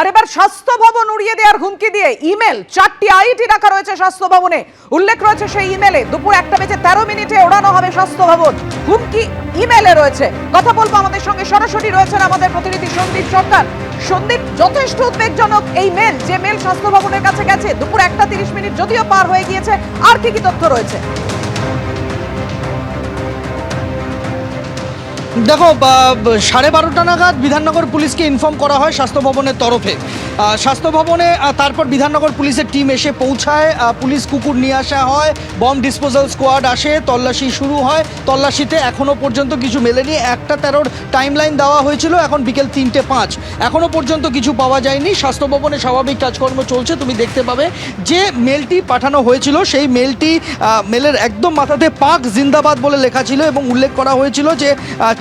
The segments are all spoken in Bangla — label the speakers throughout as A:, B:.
A: আর এবার স্বাস্থ্য ভবন উড়িয়ে দেওয়ার হুমকি দিয়ে ইমেল, চারটি আইটি রাখা রয়েছে স্বাস্থ্য ভবনে। উল্লেখ রয়েছে সেই ইমেলে দুপুর একটা বেজে তেরো মিনিটে ওড়ানো হবে স্বাস্থ্য ভবন। হুমকি ইমেলে রয়েছে। কথা বলব আমাদের সঙ্গে সরাসরি রয়েছেন আমাদের প্রতিনিধি সন্দীপ সরকার সন্দীপ, যথেষ্ট উদ্বেগজনক এই মেল, যে মেল স্বাস্থ্য ভবনের কাছে গেছে। দুপুর একটা তিরিশ মিনিট যদিও পার হয়ে গিয়েছে, আর কি কি তথ্য রয়েছে?
B: দেখো সাড়ে বারোটা নাগাদ বিধাননগর পুলিশকে ইনফর্ম করা হয় স্বাস্থ্য ভবনের তরফে। স্বাস্থ্য ভবনে তারপর বিধাননগর পুলিশের টিম এসে পৌঁছায় পুলিশ কুকুর নিয়ে আসা হয় বম ডিসপোজাল স্কোয়াড আসে, তল্লাশি শুরু হয়। তল্লাশিতে এখনও পর্যন্ত কিছু মেলেনি। একটা তেরোর টাইম লাইন দেওয়া হয়েছিল এখন বিকেল তিনটে পাঁচ। এখনও পর্যন্ত কিছু পাওয়া যায়নি। স্বাস্থ্য ভবনে স্বাভাবিক কাজকর্ম চলছে, তুমি দেখতে পাবে। যে মেলটি পাঠানো হয়েছিল, সেই মেলটি মেলের একদম মাথাতে পাক জিন্দাবাদ বলে লেখা ছিল এবং উল্লেখ করা হয়েছিল যে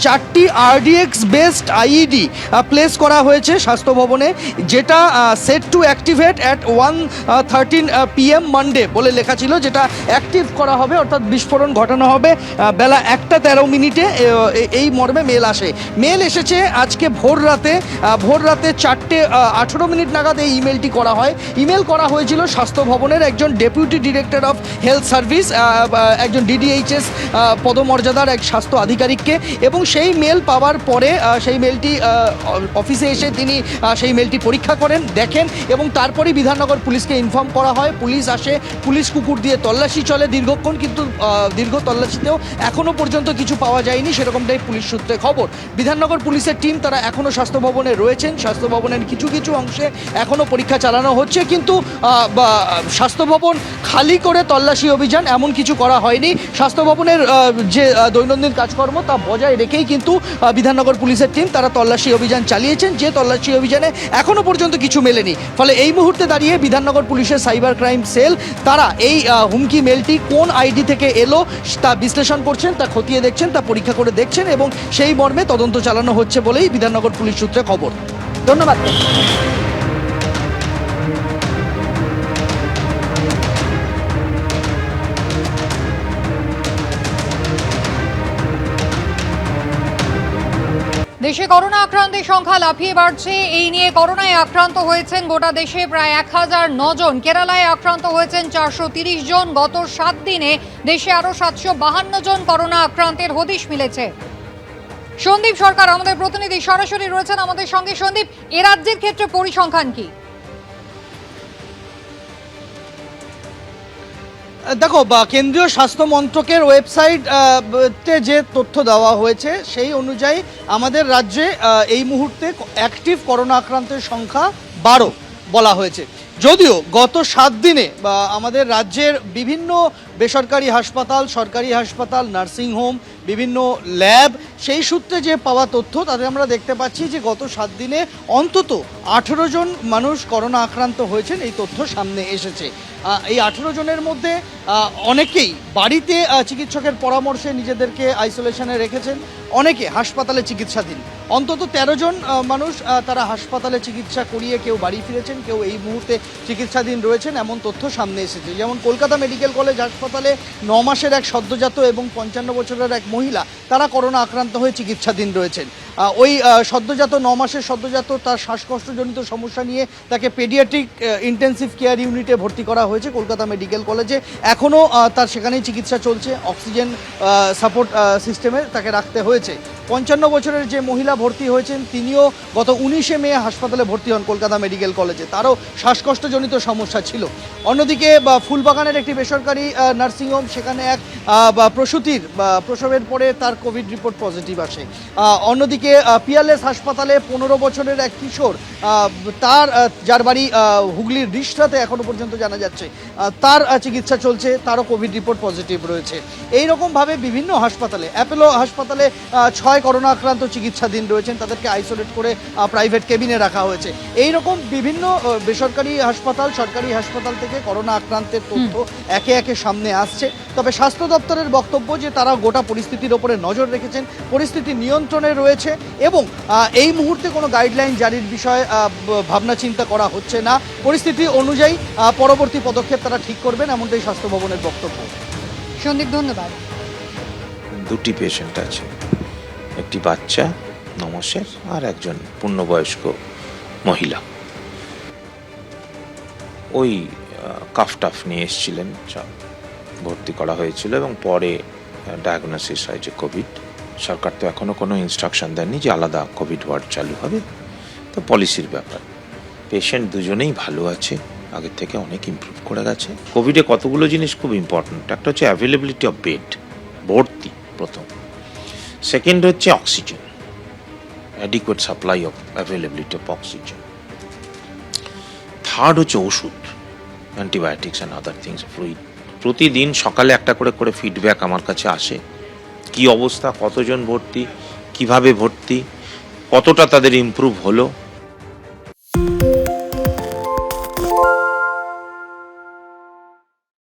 B: চারটি আরডিএক্স বেসড আইইডি প্লেস করা হয়েছে স্বাস্থ্য ভবনে, যেটা set to activate at one thirteen PM Monday বলে লেখা ছিল, যেটা অ্যাক্টিভ করা হবে, অর্থাৎ বিস্ফোরণ ঘটানো হবে বেলা একটা তেরো মিনিটে এই মর্মে মেল আসে। মেল এসেছে আজকে ভোর রাতে ভোর রাতে চারটে আঠেরো মিনিট নাগাদ এই ইমেলটি করা হয়। ইমেল করা হয়েছিল স্বাস্থ্য ভবনের একজন deputy director of health service একজন ডিডিএইচএস পদমর্যাদার এক স্বাস্থ্য আধিকারিককে এবং সেই মেল পাওয়ার পরে সেই মেলটি অফিসে এসে তিনি সেই মেলটি পরীক্ষা করেন, দেখেন এবং তারপরেই বিধাননগর পুলিশকে ইনফর্ম করা হয়। পুলিশ আসে, পুলিশ কুকুর দিয়ে তল্লাশি চলে দীর্ঘক্ষণ কিন্তু দীর্ঘ তল্লাশিতেও এখনও পর্যন্ত কিছু পাওয়া যায়নি, সেরকমটাই পুলিশ সূত্রে খবর। বিধাননগর পুলিশের টিম তারা এখনও স্বাস্থ্য ভবনে রয়েছেন স্বাস্থ্য ভবনের কিছু কিছু অংশে এখনও পরীক্ষা চালানো হচ্ছে, কিন্তু স্বাস্থ্য ভবন খালি করে তল্লাশি অভিযান এমন কিছু করা হয়নি। স্বাস্থ্য ভবনের যে দৈনন্দিন কাজকর্ম তা বজায় রেখেই কিন্তু বিধাননগর পুলিশের টিম তারা তল্লাশি অভিযান চালিয়েছেন। যে তল্লাশি অভিযানে এখনও পর্যন্ত কিছু মেলেনি। ফলে এই মুহূর্তে দাঁড়িয়ে বিধাননগর পুলিশের সাইবার ক্রাইম সেল, তারা এই হুমকি মেলটি কোন আইডি থেকে এলো তা বিশ্লেষণ করছেন, তা খতিয়ে দেখছেন, তা পরীক্ষা করে দেখছেন এবং সেই মর্মে তদন্ত চালানো হচ্ছে বলেই বিধাননগর পুলিশ সূত্রে খবর।
A: ধন্যবাদ।
C: দেশে করোনা আক্রান্তের সংখ্যা লাফিয়ে বাড়ছে। এই নিয়ে করোনায় আক্রান্ত হয়েছেন গোটা দেশে প্রায় এক হাজার জন। কেরালায় আক্রান্ত হয়েছেন চারশো তিরিশ জন। গত সাত দিনে দেশে আরও সাতশো বাহান্ন জন করোনা আক্রান্তের হদিশ মিলেছে। সন্দীপ সরকার, আমাদের প্রতিনিধি সরাসরি রয়েছেন আমাদের সঙ্গে। সন্দীপ, এ রাজ্যের ক্ষেত্রে পরিসংখ্যান কি?
B: দেখো কেন্দ্রীয় স্বাস্থ্য মন্ত্রকের ওয়েবসাইট তে যে তথ্য দেওয়া হয়েছে, সেই অনুযায়ী আমাদের রাজ্যে এই মুহূর্তে অ্যাক্টিভ করোনা আক্রান্তের সংখ্যা বারো বলা হয়েছে। যদিও গত সাত দিনে আমাদের রাজ্যের বিভিন্ন বেসরকারি হাসপাতাল, সরকারি হাসপাতাল নার্সিংহোম বিভিন্ন ল্যাব, সেই সূত্রে যে পাওয়া তথ্য, তাতে আমরা দেখতে পাচ্ছি যে গত সাত দিনে অন্তত আঠেরো জন মানুষ করোনা আক্রান্ত হয়েছেন, এই তথ্য সামনে এসেছে। এই আঠেরো জনের মধ্যে অনেকেই বাড়িতে চিকিৎসকের পরামর্শে নিজেদেরকে আইসোলেশনে রেখেছেন, অনেকে হাসপাতালে চিকিৎসাধীন। অন্তত তেরো জন মানুষ তারা হাসপাতালে চিকিৎসা করিয়ে কেউ বাড়ি ফিরেছেন, কেউ এই মুহূর্তে চিকিৎসাধীন রয়েছেন, এমন তথ্য সামনে এসেছে। যেমন কলকাতা মেডিকেল কলেজ হাসপাতালে ন মাসের এক সদ্যজাত এবং পঞ্চান্ন বছরের এক মহিলা, তারা করোনা আক্রান্ত হয়ে চিকিৎসাধীন রয়েছেন। ওই সদ্যজাত ন মাসের সদ্যজাত তার শ্বাসকষ্টজনিত সমস্যা নিয়ে তাকে পেডিয়াট্রিক ইন্টেন্সিভ কেয়ার ইউনিটে ভর্তি করা হয়েছে কলকাতা মেডিকেল কলেজে এখনও তার সেখানেই চিকিৎসা চলছে। অক্সিজেন সাপোর্ট সিস্টেমে তাকে রাখতে হয়েছে। পঞ্চান্ন বছরের যে মহিলা ভর্তি হয়েছেন তিনিও গত উনিশে মে হাসপাতালে ভর্তি হন কলকাতা মেডিকেল কলেজে। তারও শ্বাসকষ্টজনিত সমস্যা ছিল। অন্যদিকে ফুলবাগানের একটি বেসরকারি নার্সিংহোম সেখানে এক প্রসূতির প্রসবের পরে তার কোভিড রিপোর্ট পজিটিভ আসে। অন্যদিকে পিয়ারলেস হাসপাতালে পনেরো বছরের এক কিশোর তার যার বাড়ি হুগলির রিষ্টাতে এখনও পর্যন্ত জানা যাচ্ছে তার চিকিৎসা চলছে তারও কোভিড রিপোর্ট পজিটিভ রয়েছে। এই রকমভাবে বিভিন্ন হাসপাতালে অ্যাপেলো হাসপাতালে আহ, ছয় করোনা আক্রান্ত চিকিৎসাধীন রয়েছেন তাদেরকে আইসোলেট করে প্রাইভেট কেবিনে রাখা হয়েছে। এই রকম বিভিন্ন বেসরকারি হাসপাতাল সরকারি হাসপাতাল থেকে করোনা আক্রান্তের তথ্য একে একে সামনে আসছে। তবে স্বাস্থ্য দপ্তরের বক্তব্য যে তারা গোটা পরিস্থিতির ওপরে নজর রেখেছেন পরিস্থিতি নিয়ন্ত্রণে রয়েছে এবং আহ, এই মুহূর্তে কোনো গাইডলাইন জারির বিষয়ে আহ, ভাবনা চিন্তা করা হচ্ছে না। পরিস্থিতি অনুযায়ী আহ, পরবর্তী পদক্ষেপ তারা ঠিক করবেন এমনটাই স্বাস্থ্য ভবনের বক্তব্য।
C: সন্দীপ ধন্যবাদ।
D: দুটি পেশেন্ট আছে। একটি বাচ্চা নমসের আর একজন পূর্ণবয়স্ক মহিলা। ওই কাফ টাফ নিয়ে এসেছিলেন ভর্তি করা হয়েছিল এবং পরে ডায়াগনোসিস হয় যে কোভিড সরকার তো এখনও কোনো ইনস্ট্রাকশন দেননি যে আলাদা কোভিড ওয়ার্ড চালু হবে। তো পলিসির ব্যাপার। পেশেন্ট দুজনেই ভালো আছে, আগের থেকে অনেক ইমপ্রুভ করে গেছে। কোভিডে কতগুলো জিনিস খুব ইম্পর্ট্যান্ট একটা হচ্ছে অ্যাভেলেবিলিটি অফ বেড ভর্তি প্রথম। সেকেন্ড হচ্ছে oxygen adequate supply of availability of oxygen third হচ্ছে ওষুধ antibiotics and other things fluid প্রতিদিন সকালে একটা করে করে ফিডব্যাক আমার কাছে আসে। কি অবস্থা, কতজন ভর্তি, কীভাবে ভর্তি, কতটা তাদের ইম্প্রুভ হলো